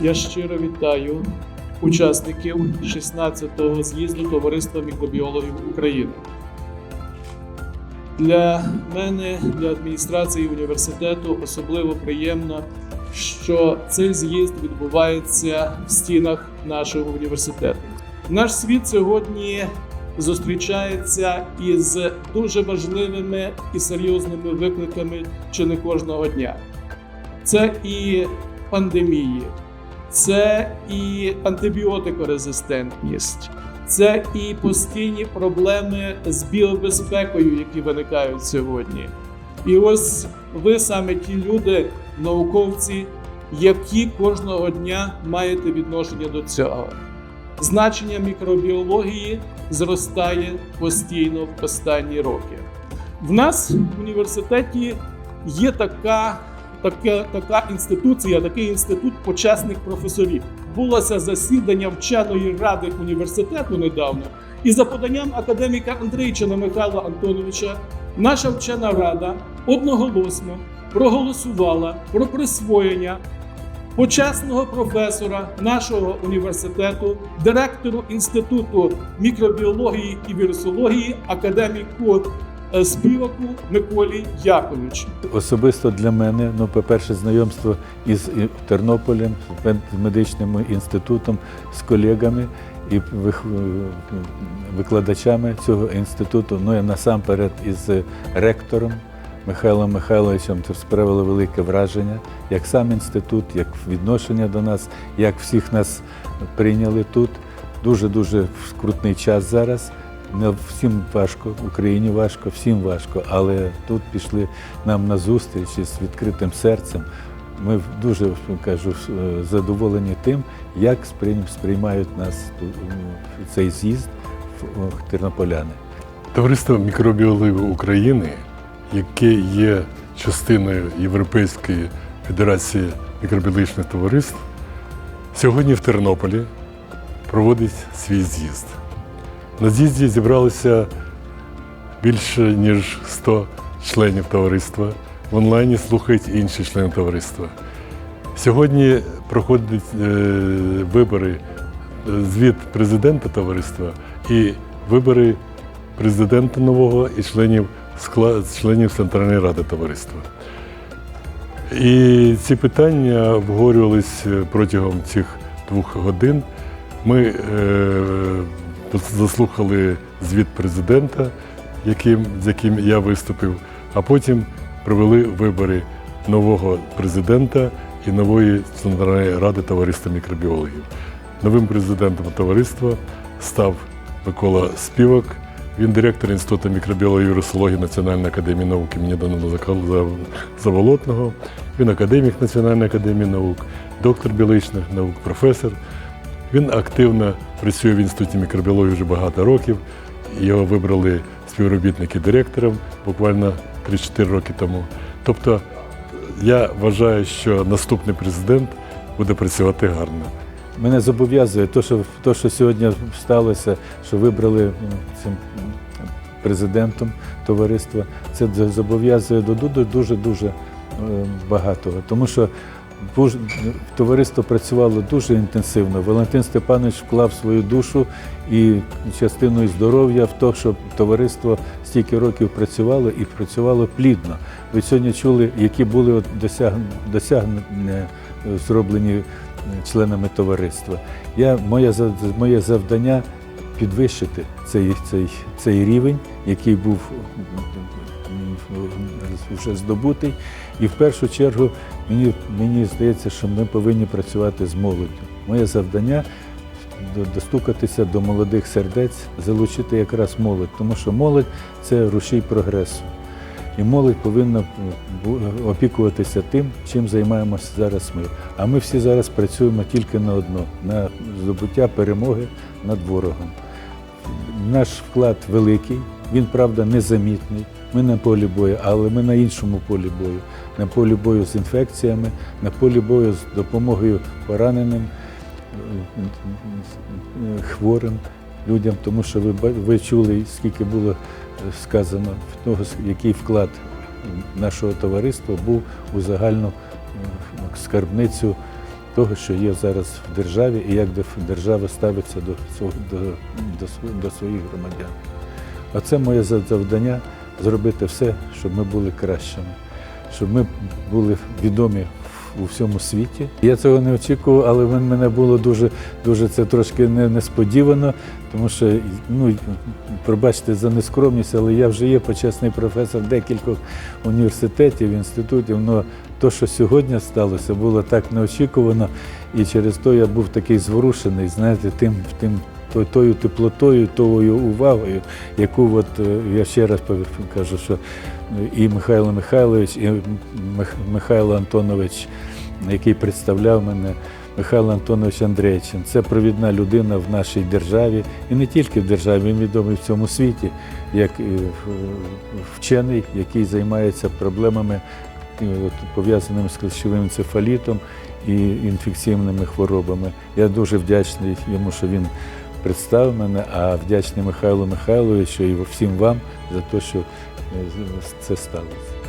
я щиро вітаю учасників 16-го з'їзду Товариства мікробіологів України. Для мене, для адміністрації університету особливо приємно, що цей з'їзд відбувається в стінах нашого університету. Наш світ сьогодні зустрічається із дуже важливими і серйозними викликами чи не кожного дня. Це і пандемії, це і антибіотикорезистентність, це і постійні проблеми з біобезпекою, які виникають сьогодні. І ось ви саме ті люди, науковці, які кожного дня маєте відношення до цього. Значення мікробіології зростає постійно в останні роки. В нас в університеті є така, така, така інституція, такий інститут почесних професорів. Булося засідання вченої ради університету недавно, і за поданням академіка Андрейчина Михайла Антоновича, наша вчена рада одноголосно проголосувала про присвоєння почесного професора нашого університету, директору Інституту мікробіології і вірусології, академіку співаку Миколі Яковичу. Особисто для мене, ну, по-перше, знайомство із Тернополем, з медичним інститутом, з колегами і викладачами цього інституту, ну і насамперед із ректором Михайлом Михайловичем, це справило велике враження, як сам інститут, як відношення до нас, як всіх нас прийняли тут. Дуже-дуже скрутний час зараз. Не всім важко, Україні важко, всім важко, але тут пішли нам на зустріч із відкритим серцем. Ми дуже кажу, е, задоволені тим, як сприймають нас цей з'їзд в- тернополяни. Товариство мікробіологів України, яке є частиною Європейської федерації мікробіологічних товариств, сьогодні в Тернополі проводить свій з'їзд. На з'їзді зібралося більше ніж 100 членів товариства. В онлайні слухають інші члени товариства. Сьогодні проходять е, вибори, е, звіт президента товариства і вибори президента нового і членів, членів Центральної ради товариства. І ці питання обговорювались е, протягом цих двох годин. Ми е, заслухали звіт президента, яким, з яким я виступив, а потім провели вибори нового президента і нової Центральної ради товариства мікробіологів. Новим президентом товариства став Микола Співак. Він директор Інституту мікробіології і вірусології Національної академії наук імені Данила Заволотного. Він академік Національної академії наук, доктор біологічних наук, професор. Він активно працює в інституті мікробіології вже багато років. Його вибрали співробітники директором буквально 3-4 роки тому. Тобто я вважаю, що наступний президент буде працювати гарно. Мене зобов'язує те, що, то, що сьогодні сталося, що вибрали цим президентом товариства, це зобов'язує до дуже дуже дуже багатого. Тому що товариство працювало дуже інтенсивно. Валентин Степанович вклав свою душу і частину здоров'я в те, щоб товариство стільки років працювало і працювало плідно. Ви сьогодні чули, які були досяг... досягнення е, зроблені е, членами товариства. Я, моє, моє завдання підвищити цей, цей, цей рівень, який був вже здобутий. І в першу чергу мені, мені здається, що ми повинні працювати з молоддю. Моє завдання достукатися до молодих сердець, залучити якраз молодь, тому що молодь це рушій прогресу. І молодь повинна опікуватися тим, чим займаємося зараз ми. А ми всі зараз працюємо тільки на одно на здобуття перемоги над ворогом. Наш вклад великий, він, правда, незамітний. Ми на полі бою, але ми на іншому полі бою. На полі бою з інфекціями, на полі бою з допомогою пораненим, хворим людям, тому що ви, ви чули, скільки було е, сказано, в того, який вклад нашого товариства був у загальну е, скарбницю того, що є зараз в державі, і як держава ставиться до, до, до своїх громадян. А це моє завдання зробити все, щоб ми були кращими, щоб ми були відомі у всьому світі. Я цього не очікував, але в мене було дуже, дуже це трошки несподівано, тому що, ну, пробачте за нескромність, але я вже є почесний професор декількох університетів, інститутів. але те, що сьогодні сталося, було так неочікувано, і через то я був такий зворушений, знаєте, тим, тим то- тою теплотою, тою увагою, яку от, е, я ще раз кажу, що і Михайло Михайлович, і Михайло Антонович, який представляв мене, Михайло Антонович Андрейчин. Це провідна людина в нашій державі, і не тільки в державі, він відомий в цьому світі, як е, вчений, який займається проблемами е, пов'язаними з клещовим енцефалітом і інфекційними хворобами. Я дуже вдячний йому, що він представив мене, а вдячний Михайлу Михайловичу і всім вам за те, що е, це сталося.